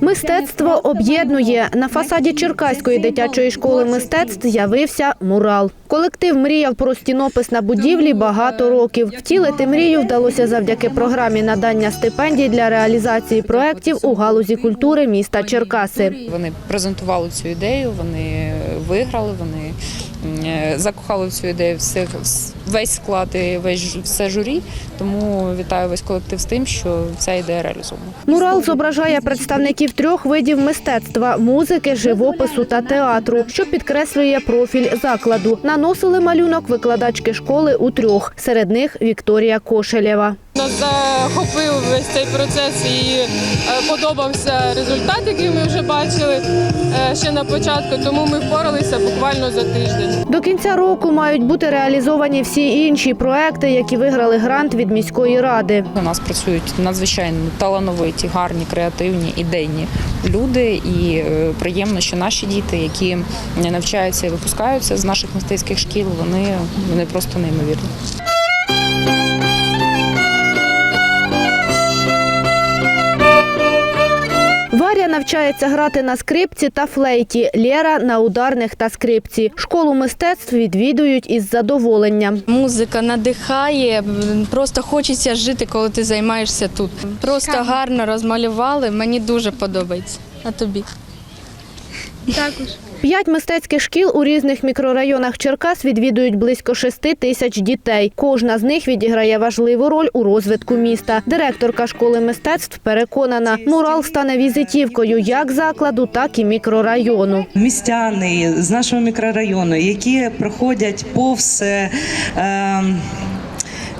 Мистецтво об'єднує. На фасаді Черкаської дитячої школи мистецтв з'явився мурал. Колектив мріяв про стінопис на будівлі багато років. Втілити мрію вдалося завдяки програмі надання стипендій для реалізації проєктів у галузі культури міста Черкаси. Вони презентували цю ідею, вони виграли, вони закохали в цю ідею всіх, весь склад і весь все журі. Тому вітаю весь колектив з тим, що ця ідея реалізована. Мурал зображає представників трьох видів мистецтва музики, живопису та театру, що підкреслює профіль закладу. Наносили малюнок викладачки школи у трьох. Серед них Вікторія Кошелєва. Нас захопив весь цей процес і е, подобався результат, який ми вже бачили е, ще на початку. Тому ми впоралися буквально за тиждень. До кінця року мають бути реалізовані всі інші проекти, які виграли грант від міської ради. У нас працюють надзвичайно талановиті, гарні, креативні, ідейні люди. І е, приємно, що наші діти, які навчаються і випускаються з наших мистецьких шкіл, вони, вони просто неймовірні. Навчається грати на скрипці та флейті, Лєра – на ударних та скрипці. Школу мистецтв відвідують із задоволенням. Музика надихає, просто хочеться жити, коли ти займаєшся тут. Просто гарно розмалювали, мені дуже подобається. А тобі? П'ять мистецьких шкіл у різних мікрорайонах Черкас відвідують близько шести тисяч дітей. Кожна з них відіграє важливу роль у розвитку міста. Директорка школи мистецтв переконана, мурал стане візитівкою як закладу, так і мікрорайону. містяни з нашого мікрорайону, які проходять повз е, е,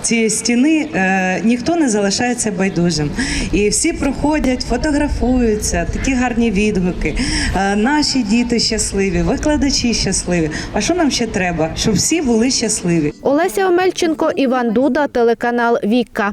цієї стіни, е, ніхто не залишається байдужим. І всі проходять, фотографуються, такі гарні відгуки. Е, наші діти щасливі, викладачі щасливі. А що нам ще треба? Щоб всі були щасливі. Олеся Омельченко, Іван Дуда, телеканал Вікка.